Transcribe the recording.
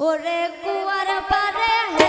ওরে কুয়ার পারে